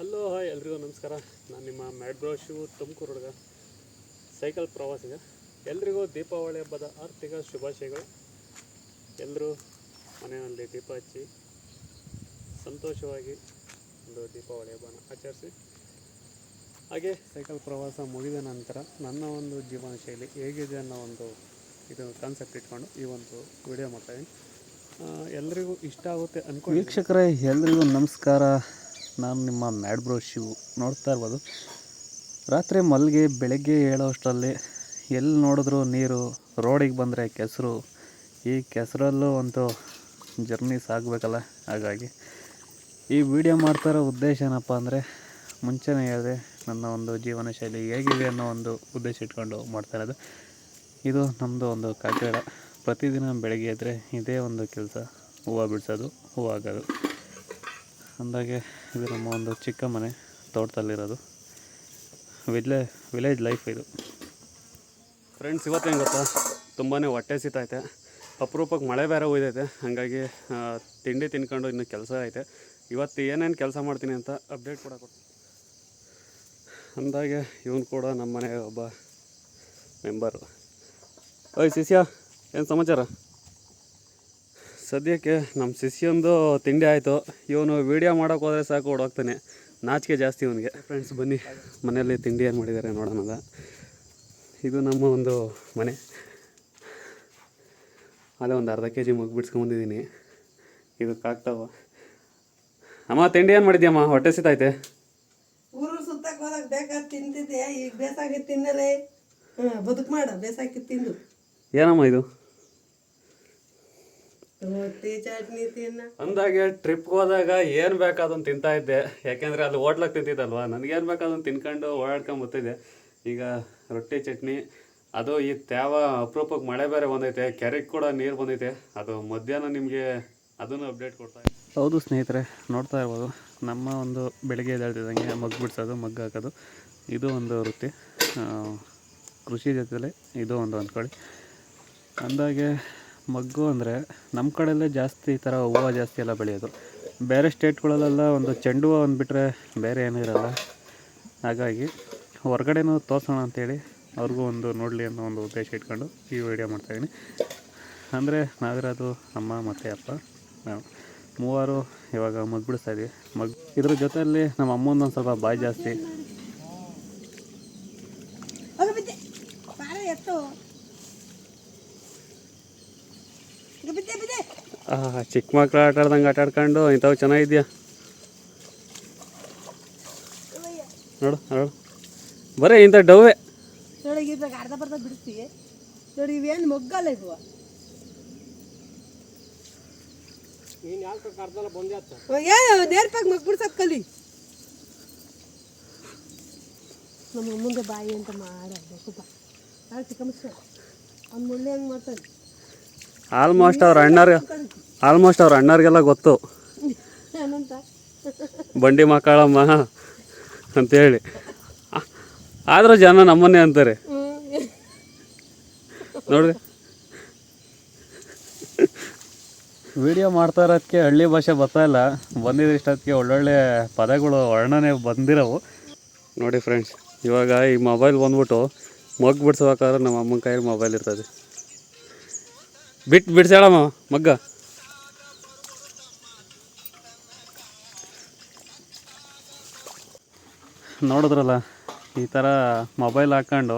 Hello hi ಎಲ್ರಿಗೂ ನಮಸ್ಕಾರ. ನಾನು ನಿಮ್ಮ ಮ್ಯಾಡ್ ಬ್ರೋ ತುಮಕೂರು ಹುಡುಗ. ಸೈಕಲ್ ಪ್ರವಾಸಿಗ ಎಲ್ರಿಗೂ ದೀಪಾವಳಿ ಹಬ್ಬದ ಆರ್ಥಿಕ ಶುಭಾಶಯಗಳು. ಎಲ್ಲರೂ ಮನೆಯಲ್ಲಿ ದೀಪ ಹಚ್ಚಿ, ಸಂತೋಷವಾಗಿ ಒಂದು ದೀಪಾವಳಿ ಹಬ್ಬನ ಆಚರಿಸಿ. ಹಾಗೆ ಸೈಕಲ್ ಪ್ರವಾಸ ಮುಗಿದ ನಂತರ ನನ್ನ ಒಂದು ಜೀವನ ಶೈಲಿ ಹೇಗಿದೆ ಅನ್ನೋ ಒಂದು ಇದು ಕಾನ್ಸೆಪ್ಟ್ ಇಟ್ಕೊಂಡು ಈ ಒಂದು ವಿಡಿಯೋ ಮಾಡ್ತಾಯಿದ್ದೀನಿ ಎಲ್ಲರಿಗೂ ಇಷ್ಟ ಆಗುತ್ತೆ ಅನ್ಕೊಂಡು ವೀಕ್ಷಕರೇ, ಎಲ್ರಿಗೂ ನಮಸ್ಕಾರ. ನಾನು ನಿಮ್ಮ ಮ್ಯಾಡ್ ಬ್ರೋ ಶಿವು. ನೋಡ್ತಾ ಇರ್ಬೋದು. ರಾತ್ರಿ ಮಲ್ಲಿಗೆ ಬೆಳಗ್ಗೆ ಹೇಳೋಷ್ಟರಲ್ಲಿ ಎಲ್ಲಿ ನೋಡಿದ್ರು ನೀರು, ರೋಡಿಗೆ ಬಂದರೆ ಕೆಸರು. ಈ ಕೆಸರಲ್ಲೂ ಅಂತೂ ಜರ್ನಿ ಸಾಗಬೇಕಲ್ಲ ಹಾಗಾಗಿ ಈ ವಿಡಿಯೋ ಮಾಡ್ತಾ ಇರೋ ಉದ್ದೇಶ ಏನಪ್ಪ ಅಂದರೆ, ಮುಂಚೆನೇ ಹೇಳಿದೆ, ನನ್ನ ಒಂದು ಜೀವನ ಶೈಲಿ ಹೇಗಿದೆ ಅನ್ನೋ ಒಂದು ಉದ್ದೇಶ ಇಟ್ಕೊಂಡು ಮಾಡ್ತಾ ಇರೋದು. ಇದು ನಮ್ಮದು ಒಂದು ಕಾಕಿನಾಡ. ಪ್ರತಿದಿನ ಬೆಳಗ್ಗೆ ಇದ್ದರೆ ಇದೇ ಒಂದು ಕೆಲಸ. ಹೂವು ಬಿಡಿಸೋದು, ಹೂವು ಆಗೋದು ಅಂದಾಗೆ ಇದು ನಮ್ಮ ಒಂದು ಚಿಕ್ಕ ಮನೆ ತೋಟದಲ್ಲಿರೋದು. ವಿಲೇ ವಿಲೇಜ್ ಲೈಫ್ ಇದು. ಫ್ರೆಂಡ್ಸ್ ಇವತ್ತೇನು ಗೊತ್ತಾ? ತುಂಬಾ ಹೊಟ್ಟೆ ಸಿತೈತೆ ಅಪರೂಪಕ್ಕೆ ಮಳೆ ಬೇರೆ ಹೋಯ್ತೈತೆ ಹಾಗಾಗಿ ತಿಂಡಿ ತಿನ್ಕೊಂಡು ಇನ್ನು ಕೆಲಸ ಐತೆ. ಇವತ್ತು ಏನೇನು ಕೆಲಸ ಮಾಡ್ತೀನಿ ಅಂತ ಅಪ್ಡೇಟ್ ಕೂಡ ಕೊಡ್ತೀನಿ ಅಂದಾಗೆ ಇವನು ಕೂಡ ನಮ್ಮ ಮನೆಯ ಒಬ್ಬ ಮೆಂಬರು ಓಯ್ ಸಿಸಿಯಾ ಏನು ಸಮಾಚಾರ? ಸದ್ಯಕ್ಕೆ ನಮ್ಮ ಶಿಷ್ಯಂದು ತಿಂಡಿ ಆಯಿತು. ಇವನು ವೀಡಿಯೋ ಮಾಡೋಕೆ ಹೋದರೆ ಸಾಕು ಓಡೋಗ್ತಾನೆ. ನಾಚಿಕೆ ಜಾಸ್ತಿ ಇವನಿಗೆ. ಫ್ರೆಂಡ್ಸ್ ಬನ್ನಿ. ಮನೆಯಲ್ಲಿ ತಿಂಡಿ ಏನು ಮಾಡಿದ್ದಾರೆ ನೋಡೋಣ ಇದು ನಮ್ಮ ಒಂದು ಮನೆ. ಅದೇ ಒಂದು ಅರ್ಧ ಕೆ ಜಿ ಮಗು ಬಿಡ್ಸ್ಕೊಂಬಂದಿದ್ದೀನಿ ಇದು ಆಗ್ತಾವ ಅಮ್ಮ ತಿಂಡಿ ಏನು ಮಾಡಿದ್ಯಮ್ಮ ಹೊಟ್ಟೆ ಸಿತೈತೆ ಊರು ಸುತ್ತಕ್ಕೆ ಹೋದಾಗ ಬೇಕಾದ ತಿಂತಿದ್ದೆ ಈಗ ಬೇಸಾಗಿ ತಿನ್ನಲೇ? ಬದುಕು ಮಾಡ ಬೇಸಾಗಿ ತಿಂದು. ಏನಮ್ಮ ಇದು? ಅಂದಾಗೆ ಟ್ರಿಪ್ಗೆ ಹೋದಾಗ ಏನು ಬೇಕು ಅದನ್ನು ತಿಂತಾ ಇದ್ದೆ. ಯಾಕೆಂದರೆ ಅಲ್ಲಿ ಹೋಟ್ಲಾಗ ತಿಂತಿದ್ದಲ್ವಾ? ನನಗೇನು ಬೇಕು ಅದನ್ನು ತಿನ್ಕೊಂಡು ಓಡಾಡ್ಕೊಂಡು ಬರ್ತಿದ್ದೆ. ಈಗ ರೊಟ್ಟಿ ಚಟ್ನಿ ಅದು ಈ ತ್ಯಾವ ಅಪರೂಪಕ್ಕೆ ಮಳೆ ಬೇರೆ ಬಂದೈತೆ ಕೆರೆಗೆ ಕೂಡ ನೀರು ಬಂದೈತೆ. ಅದು ಮಧ್ಯಾಹ್ನ ನಿಮಗೆ ಅದನ್ನು ಅಪ್ಡೇಟ್ ಕೊಡ್ತಾ. ಹೌದು ಸ್ನೇಹಿತರೆ ನೋಡ್ತಾ ಇರ್ಬೋದು. ನಮ್ಮ ಒಂದು ಬೆಳಿಗ್ಗೆ ಎದ್ದೇಳ್ತಿದ್ದಂಗೆ ಮಗ್ಗು ಬಿಡ್ಸೋದು ಮಗ್ಗು ಹಾಕೋದು. ಇದು ಒಂದು ವೃತ್ತಿ ಕೃಷಿ ಜೊತೆಲೆ ಇದು ಒಂದು ಅಂದ್ಕೊಳ್ಳಿ. ಅಂದಾಗೆ ಮಗ್ಗು ಅಂದರೆ ನಮ್ಮ ಕಡೆಯಲ್ಲೇ ಜಾಸ್ತಿ ಈ ಥರ ಹೂವು ಜಾಸ್ತಿ ಎಲ್ಲ ಬೆಳೆಯೋದು. ಬೇರೆ ಸ್ಟೇಟ್ಗಳಲ್ಲೆಲ್ಲ ಒಂದು ಚೆಂಡು ಹೂವು ಅಂದ್ಬಿಟ್ರೆ ಬೇರೆ ಏನೂ ಇರಲ್ಲ. ಹಾಗಾಗಿ ಹೊರಗಡೆನೂ ತೋರಿಸೋಣ ಅಂತೇಳಿ ಅವ್ರಿಗೂ ಒಂದು ನೋಡಲಿ ಅನ್ನೋ ಒಂದು ಉದ್ದೇಶ ಇಟ್ಕೊಂಡು ಈ ವಿಡಿಯೋ ಮಾಡ್ತಾಯಿದ್ದೀನಿ ಅಂದರೆ ನಾವಿರೋದು ಅಮ್ಮ ಮತ್ತು ಅಪ್ಪ, ನಾವು. ಮೂವರು ಇವಾಗ ಮಗ್ ಬಿಡಿಸ್ತಾ ಇದ್ವಿ. ಮಗ್ ಇದ್ರ ಜೊತೆಯಲ್ಲಿ ನಮ್ಮ ಅಮ್ಮಂದು ಒಂದು ಸ್ವಲ್ಪ ಬಾಯಿ ಜಾಸ್ತಿ. ಆ, ಚಿಕ್ಕ ಮಕ್ಳು ಆಟ ಆಡ್ದಂಗೆ ಆಟ ಆಡ್ಕೊಂಡು ಇಂಥವು ಚೆನ್ನಾಗಿದ್ಯಾ ನೋಡು ನೋಡು. ಬರೀ ಇಂಥ ಡವ್ವೆ. ನೋಡಿ ಅರ್ಧ ಬರ್ಧ ಬಿಡ್ತೀವಿ ನೋಡಿ ಇವೇನು ಮೊಗ್ಗಲ್ಲ ಇವು ಏನು ನೇರ್ಪಾಗಿ ಮಗ್ ಬಿಡ್ಸಕ್ ಕಲಿ. ನಮ್ಮ ಮುಂದೆ ಬಾಯಿ ಅಂತ ಮಾಡಬೇಕು ಚಿಕ್ಕ ಚಿಕ್ಕಮ್ಮಸ್ಕ ಅವ್ನು ಮುಳ್ಳೆ ಹೆಂಗೆ ಮಾಡ್ತಾನೆ? ಆಲ್ಮೋಸ್ಟ್ ಅವ್ರ ಅಣ್ಣರ್ಗೆ ಆಲ್ಮೋಸ್ಟ್ ಅವ್ರ ಅಣ್ಣರಿಗೆಲ್ಲ ಗೊತ್ತು. ಬಂಡಿ ಮಕ್ಕಳಮ್ಮ ಅಂತೇಳಿ. ಹೇಳಿ ಆದ್ರೂ ಜನ ನಮ್ಮನ್ನೇ ಅಂತಾರೆ. ನೋಡ್ರಿ. ವಿಡಿಯೋ ಮಾಡ್ತಾ ಇರೋದಕ್ಕೆ ಹಳ್ಳಿ ಭಾಷೆ ಬರ್ತಾ ಇಲ್ಲ. ಬಂದಿದ್ರೆ ಇಷ್ಟೊತ್ತಿಗೆ ಒಳ್ಳೊಳ್ಳೆ ಪದಗಳು ವರ್ಣನೆ ಬಂದಿರೋವು. ನೋಡಿ ಫ್ರೆಂಡ್ಸ್ ಇವಾಗ ಈ ಮೊಬೈಲ್ ಬಂದ್ಬಿಟ್ಟು ಮಗ್ ಬಿಡ್ಸ್ಬೇಕಾದ್ರೆ ನಮ್ಮ ಅಮ್ಮನ ಕೈಯಲ್ಲಿ ಮೊಬೈಲ್ ಇರ್ತದೆ. ಬಿಟ್ಟು ಬಿಡ್ಸ್ಯಾಳಮ್ಮ ಮಗ್ಗ? ನೋಡಿದ್ರಲ್ಲ, ಈ ಥರ ಮೊಬೈಲ್ ಹಾಕ್ಕೊಂಡು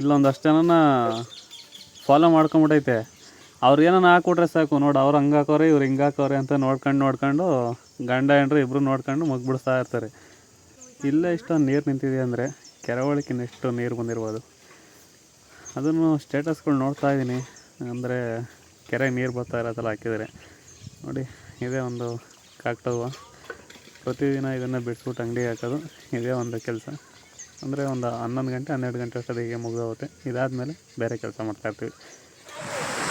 ಇಲ್ಲೊಂದಷ್ಟು ಜನನ ಫಾಲೋ ಮಾಡ್ಕೊಂಬಿಟ್ಟೈತೆ ಅವ್ರು ಏನಾನ ಹಾಕ್ಬಿಟ್ರೆ ಸಾಕು, ನೋಡಿ ಅವ್ರು ಹಂಗೆ ಹಾಕೋರೆ, ಇವ್ರು ಹಿಂಗೆ ಹಾಕೋರೆ ಅಂತ ನೋಡ್ಕೊಂಡು ನೋಡ್ಕೊಂಡು ಗಂಡ ಹೆಂಡ್ರು ಇಬ್ಬರು ನೋಡ್ಕೊಂಡು ಮಗ್ ಬಿಡಿಸ್ತಾ ಇರ್ತಾರೆ. ಇಲ್ಲೇ ಇಷ್ಟೊಂದು ನೀರು ನಿಂತಿದೆ ಅಂದರೆ ಕೆರೆ ಇನ್ನೆಷ್ಟು ನೀರು ಬಂದಿರ್ಬೋದು. ಅದನ್ನು ಸ್ಟೇಟಸ್ಗಳು ನೋಡ್ತಾ ಇದ್ದೀನಿ ಅಂದರೆ ಕೆರೆ ನೀರು ಬರ್ತಾ ಇರೋದೆಲ್ಲ ಹಾಕಿದರೆ ನೋಡಿ, ಇದೇ ಒಂದು ಕಾಕ್ಟವ್ವ ಪ್ರತಿದಿನ ಇದನ್ನು ಬಿಡಿಸ್ಬಿಟ್ಟು ಅಂಗಡಿಗೆ ಹಾಕೋದು. ಇದೇ ಒಂದು ಕೆಲಸ. ಅಂದರೆ ಒಂದು ಹನ್ನೊಂದು ಗಂಟೆ, ಹನ್ನೆರಡು ಗಂಟೆ ಅಷ್ಟೊತ್ತಿಗೆ ಮುಗಿದೋಗುತ್ತೆ. ಇದಾದಮೇಲೆ ಬೇರೆ ಕೆಲಸ ಮಾಡ್ತಾಯಿರ್ತೀವಿ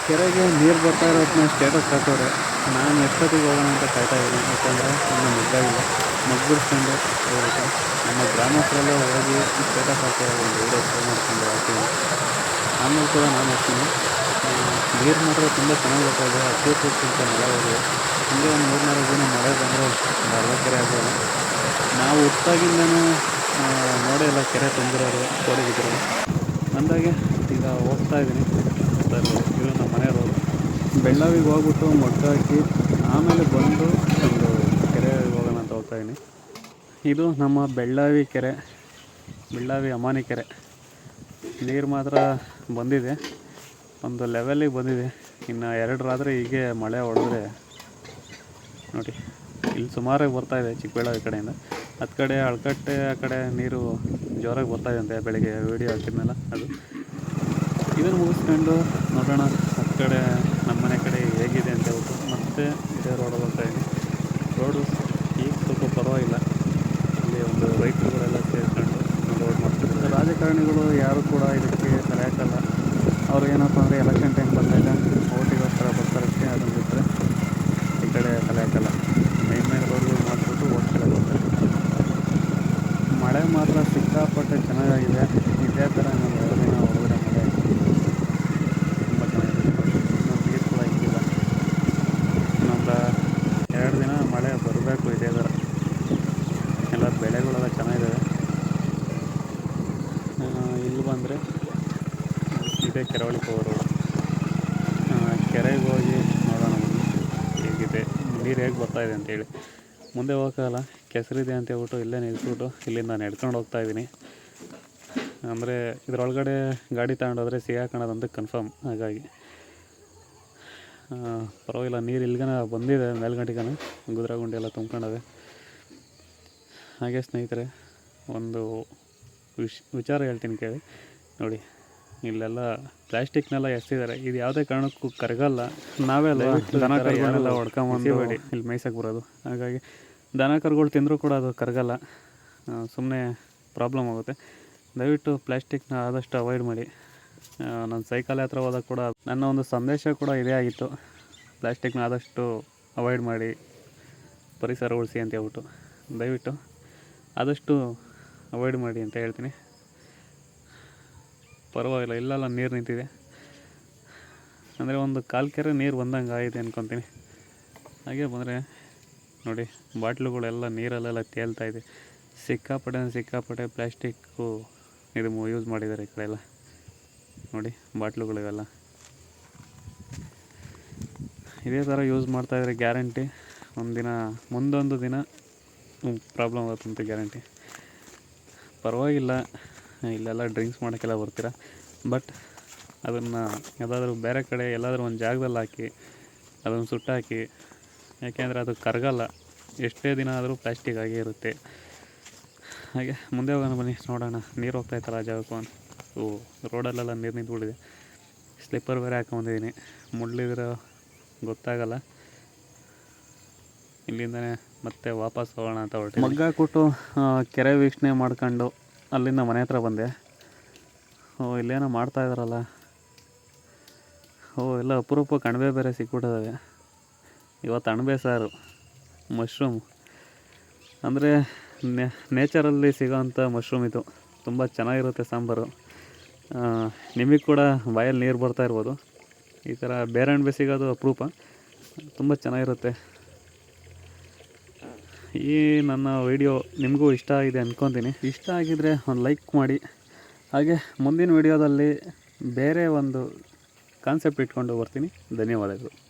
ಕೆರೆಗೆ ನೀರು ಬರ್ತಾ ಇರೋದನ್ನ ಸ್ಟೇಟಸ್ ಹಾಕೋರೆ. ನಾನು ಎಷ್ಟೊತ್ತಿಗೆ ಹೋಗೋಣ ಅಂತ ಕಾಯ್ತಾ ಇದ್ದೀನಿ. ಯಾಕಂದರೆ ಇನ್ನೂ ಮುಗ್ದಾಗಿಲ್ಲ. ಮುಗ್ಬಿಡ್ಸ್ಕೊಂಡು ಹೋಗುತ್ತೆ ನಮ್ಮ ಗ್ರಾಮಸ್ಥರೆಲ್ಲ ಹೋಗಿ ಸ್ಟೇಟಸ್ ಹಾಕೋ ಒಂದು ವೀಡಿಯೋ ಶೇರ್ ಮಾಡ್ಕೊಂಡು ಹಾಕ್ತೀನಿ ಆಮೇಲೆ ಕೂಡ ನಾನು ಹಾಕ್ತೀನಿ ನೀರು ಮಾತ್ರ ತುಂಬ ಚೆನ್ನಾಗಿ ಬರ್ತಾ ಇದೆ ಹತ್ತು ಫುಟ್ಗಿಂತ ಮಳೆ ಹೋಗಿದೆ ಹಿಂಗೆ ಒಂದು ಮೂರು ನಾಲ್ಕು ದಿನ ಮಳೆ ಬಂದರೆ ಅರ್ಧ ಕೆರೆ ಆಗೋದು ನಾವು ಹುಟ್ಟಾಗಿಂದನೂ ನೋಡೇ ಇಲ್ಲ ಕೆರೆ ತುಂಬಿರೋದು ಕೋಡಿ ಬಿದ್ದಿರೋದು ಅಂದಾಗೆ ಈಗ ಹೋಗ್ತಾ ಇದ್ದೀನಿ ಸರ್ ನಮ್ಮ ಮನೆಯವರು ಬೆಳ್ಳಾವಿಗೆ ಹೋಗ್ಬಿಟ್ಟು ಮೊಟ್ಟಾಕಿ ಆಮೇಲೆ ಬಂದು ಒಂದು ಕೆರೆ ಹೋಗೋಣ ಅಂತ ಹೋಗ್ತಾ ಇದ್ದೀನಿ ಇದು ನಮ್ಮ ಬೆಳ್ಳಾವಿ ಕೆರೆ. ಬೆಳ್ಳಾವಿ ಅಮಾನಿ ಕೆರೆ. ನೀರು ಮಾತ್ರ ಬಂದಿದೆ. ಒಂದು ಲೆವೆಲಿಗೆ ಬಂದಿದೆ. ಇನ್ನು ಎರಡು ರಾತ್ರಿ ಹೀಗೆ ಮಳೆ ಹೊಡೆದ್ರೆ ನೋಡಿ, ಇಲ್ಲಿ ಸುಮಾರಾಗಿ ಬರ್ತಾ ಇದೆ ಚಿಕ್ಕಬಳ್ಳಾವಿ ಕಡೆಯಿಂದ. ಹತ್ತು ಕಡೆ, ಅಳ್ಕಟ್ಟೆ ಆ ಕಡೆ ನೀರು ಜೋರಾಗಿ ಬರ್ತಾ ಇದೆ ಅಂತೆ ಬೆಳಗ್ಗೆ ವೀಡಿಯೋ ಹಾಕಿದ್ನಲ್ಲ ಅದು. ಇದನ್ನು ಮುಗಿಸ್ಕೊಂಡು ನೋಡೋಣ ಹತ್ತು ಕಡೆ ನಮ್ಮ ಮನೆ ಕಡೆ ಹೇಗಿದೆ ಅಂತ ಹೇಳ್ಬಿಟ್ಟು. ಮತ್ತೆ ಇದೇ ರೋಡಲ್ಲಿ ಬರ್ತಾ ಇದೆ ರೋಡು ಈಗ ಸ್ವಲ್ಪ ಪರವಾಗಿಲ್ಲ. ಇಲ್ಲಿ ಒಂದು ರೈತರುಗಳೆಲ್ಲ ಸೇರಿಕೊಂಡು ರೋಡ್ ಮಾಡ್ತಾರೆ ರಾಜಕಾರಣಿಗಳು ಯಾರು ಕೂಡ ಇದಕ್ಕೆ ತಲೆ ಅವ್ರು ಏನಪ್ಪ ಅಂದರೆ ಎಲೆಕ್ಷನ್ ಟೈಮ್ ಬಂದಾಗ ಓಟಿಗೋಸ್ಕರ ಬರ್ತಾರಷ್ಟೇ ಅದನ್ನು ಬಿಟ್ಟರೆ ಈ ಕಡೆ ತಲೆ ಹಾಕಲ್ಲ ಮೈನ್ ಮೈನ್ ರೋಡ್ಗಳು ಮಾಡಿಬಿಟ್ಟು ಓಟ್ ಕಡೆ ಬರ್ತಾರೆ ಮಳೆ ಮಾತ್ರ ಸಿಕ್ಕಾಪಟ್ಟೆ ಚೆನ್ನಾಗಿದೆ ಇದೇ ಥರ ನಮ್ಮ ಎರಡು ದಿನ ಹೊರಗಡೆ ಮಳೆ ತುಂಬ ಚೆನ್ನಾಗಿದೆ ನಮ್ಮ ನೀರು ಕೂಡ ಹಿಂಗಿಲ್ಲ ಇನ್ನೊಂದು ಎರಡು ದಿನ ಮಳೆ ಬರಬೇಕು ಇದೇ ಥರ ಎಲ್ಲ ಬೆಳೆಗಳೆಲ್ಲ ಚೆನ್ನಾಗಿದ್ದಾವೆ ಆ, ಇಲ್ಲಿ ಬಂದರೆ ಇದೇ ಕೆರವಳಿ ಹೋಗೋರು ಕೆರೆಗೆ ಹೋಗಿ ನೋಡೋಣ ಹೇಗಿದೆ, ನೀರು ಹೇಗೆ ಬರ್ತಾಯಿದೆ ಅಂತೇಳಿ ಮುಂದೆ ಹೋಗೋಕ್ಕಲ್ಲ, ಕೆಸರಿದೆ ಅಂತ ಹೇಳ್ಬಿಟ್ಟು ಇಲ್ಲೇ ನಿಲ್ಸ್ಬಿಟ್ಟು ಇಲ್ಲಿಂದ ನಡ್ಕೊಂಡು ಹೋಗ್ತಾ ಇದ್ದೀನಿ. ಅಂದರೆ ಇದರೊಳಗಡೆ ಗಾಡಿ ತಗೊಂಡೋದ್ರೆ ಅಂತ ಕನ್ಫರ್ಮ್ ಹಾಗಾಗಿ. ಪರವಾಗಿಲ್ಲ, ನೀರು ಇಲ್ಲಿಗನ ಬಂದಿದೆ ಮೇಲ್ಗಂಟಿಗನ, ಗುದ್ರಾಗುಂಡಿ ಎಲ್ಲ ತುಂಬ್ಕೊಂಡವೆ ಹಾಗೆ ಸ್ನೇಹಿತರೆ, ಒಂದು ವಿಶ್ ವಿಚಾರ ಹೇಳ್ತೀನಿ ಕೇಳಿ, ನೋಡಿ. ಇಲ್ಲೆಲ್ಲ ಪ್ಲಾಸ್ಟಿಕ್ನೆಲ್ಲ ಎಸ್ತಿದ್ದಾರೆ ಇದು ಯಾವುದೇ ಕಾರಣಕ್ಕೂ ಕರಗಲ್ಲ. ನಾವೇ ಅಲ್ಲ ದನ ಕರುಗಳನ್ನೆಲ್ಲ ಇಲ್ಲಿ ಮೇಯ್ಸಕ್ಕೆ ಬರೋದು. ಹಾಗಾಗಿ ದನ ಕರುಗಳು ತಿಂದರೂ ಕೂಡ ಅದು ಕರಗಲ್ಲ. ಸುಮ್ಮನೆ ಪ್ರಾಬ್ಲಮ್ ಆಗುತ್ತೆ. ದಯವಿಟ್ಟು ಪ್ಲಾಸ್ಟಿಕ್ನ ಆದಷ್ಟು ಅವಾಯ್ಡ್ ಮಾಡಿ. ನನ್ನ ಸೈಕಲ್ ಹತ್ರ ಹೋದಾಗ ಕೂಡ ನನ್ನ ಒಂದು ಸಂದೇಶ ಕೂಡ ಇದೇ ಆಗಿತ್ತು. ಪ್ಲಾಸ್ಟಿಕ್ನ ಆದಷ್ಟು ಅವಾಯ್ಡ್ ಮಾಡಿ ಪರಿಸರ ಉಳಿಸಿ ಅಂತ ಹೇಳ್ಬಿಟ್ಟು. ದಯವಿಟ್ಟು ಆದಷ್ಟು ಅವಾಯ್ಡ್ ಮಾಡಿ ಅಂತ ಹೇಳ್ತೀನಿ. ಪರವಾಗಿಲ್ಲ, ಇಲ್ಲೆಲ್ಲ ನೀರು ನಿಂತಿದೆ. ಅಂದರೆ ಒಂದು ಕಾಲು ಕೆರೆ ನೀರು ಬಂದಂಗೆ ಆಗಿದೆ ಅಂದ್ಕೊತೀನಿ ಹಾಗೆ ಬಂದರೆ ನೋಡಿ, ಬಾಟ್ಲುಗಳೆಲ್ಲ ನೀರಲ್ಲೆಲ್ಲ ತೇಲ್ತಾ ಇದೆ. ಸಿಕ್ಕಾಪಟ್ಟೆ ಸಿಕ್ಕಾಪಟ್ಟೆ ಪ್ಲ್ಯಾಸ್ಟಿಕ್ಕು ಇದು ಯೂಸ್ ಮಾಡಿದ್ದಾರೆ ಈ ಕಡೆ ಎಲ್ಲ ನೋಡಿ, ಬಾಟ್ಲುಗಳಿವೆಲ್ಲ. ಇದೇ ಥರ ಯೂಸ್ ಮಾಡ್ತಾಯಿದ್ರೆ ಗ್ಯಾರಂಟಿ. ಒಂದಿನ, ಮುಂದೊಂದು ದಿನ ಪ್ರಾಬ್ಲಮ್ ಆಗುತ್ತಂತೆ ಗ್ಯಾರಂಟಿ. ಪರವಾಗಿಲ್ಲ. ಇಲ್ಲೆಲ್ಲ ಡ್ರಿಂಕ್ಸ್ ಮಾಡೋಕ್ಕೆಲ್ಲ ಬರ್ತೀರ? ಬಟ್ ಅದನ್ನು ಯಾವುದಾದ್ರೂ ಬೇರೆ ಕಡೆ ಎಲ್ಲಾದರೂ ಒಂದು ಜಾಗದಲ್ಲಿ ಹಾಕಿ ಅದನ್ನು ಸುಟ್ಟಾಕಿ ಯಾಕೆಂದರೆ ಅದು ಕರಗಲ್ಲ. ಎಷ್ಟೇ ದಿನ ಆದರೂ ಪ್ಲಾಸ್ಟಿಕ್ ಆಗೇ ಇರುತ್ತೆ. ಹಾಗೆ ಮುಂದೆ ಹೋಗೋಣ ಬನ್ನಿ, ನೋಡೋಣ. ನೀರು ಹೋಗ್ತಾ ಇತ್ತಲ್ಲ ಅಂತ ಓ, ರೋಡಲ್ಲೆಲ್ಲ ನೀರು ನಿಂತ್ಬಿಟ್ಟಿದೆ. ಸ್ಲಿಪ್ಪರ್ ಬೇರೆ ಹಾಕೊಂಡಿದ್ದೀನಿ ಮುಳ್ಳಿದ್ರೆ ಗೊತ್ತಾಗಲ್ಲ. ಇಲ್ಲಿಂದನೇ ಮತ್ತೆ ವಾಪಸ್ ಹೋಗೋಣ ಅಂತ ಹೊರಟೆ ಮಗ್ಗ ಕೊಟ್ಟು ಕೆರೆ ವೀಕ್ಷಣೆ ಮಾಡ್ಕೊಂಡು ಅಲ್ಲಿಂದ ಮನೆ ಹತ್ರ ಬಂದೆ. ಓ, ಇಲ್ಲೇನೋ ಮಾಡ್ತಾ ಇದ್ದಾರಲ್ಲ. ಓ, ಎಲ್ಲ ಅಪರೂಪ ಕಣ್ಬೆ ಬೇರೆ ಸಿಕ್ಬಿಟ್ಟಿದ್ದಾವೆ. ಇವತ್ತು ಅಣಬೆ ಸಾರು ಮಶ್ರೂಮ್ ಅಂದರೆ ನೇಚರಲ್ಲಿ ಸಿಗೋವಂಥ ಮಶ್ರೂಮ್ ಇದು. ತುಂಬ ಚೆನ್ನಾಗಿರುತ್ತೆ ಸಾಂಬಾರು. ನಿಮಗೆ ಕೂಡ ಬಾಯಲ್ಲಿ ನೀರು ಬರ್ತಾ ಇರ್ಬೋದು. ಈ ಥರ ಬೇರೆ ಅಣಬೆ ಸಿಗೋದು ಅಪರೂಪ. ತುಂಬ ಚೆನ್ನಾಗಿರುತ್ತೆ. ಈ ನನ್ನ ವಿಡಿಯೋ ನಿಮಗೂ ಇಷ್ಟ ಆಗಿದೆ ಅಂದ್ಕೊತೀನಿ ಇಷ್ಟ ಆಗಿದರೆ ಒಂದು ಲೈಕ್ ಮಾಡಿ. ಹಾಗೆ ಮುಂದಿನ ವಿಡಿಯೋದಲ್ಲಿ ಬೇರೆ ಒಂದು ಕಾನ್ಸೆಪ್ಟ್ ಇಟ್ಕೊಂಡು ಬರ್ತೀನಿ. ಧನ್ಯವಾದಗಳು.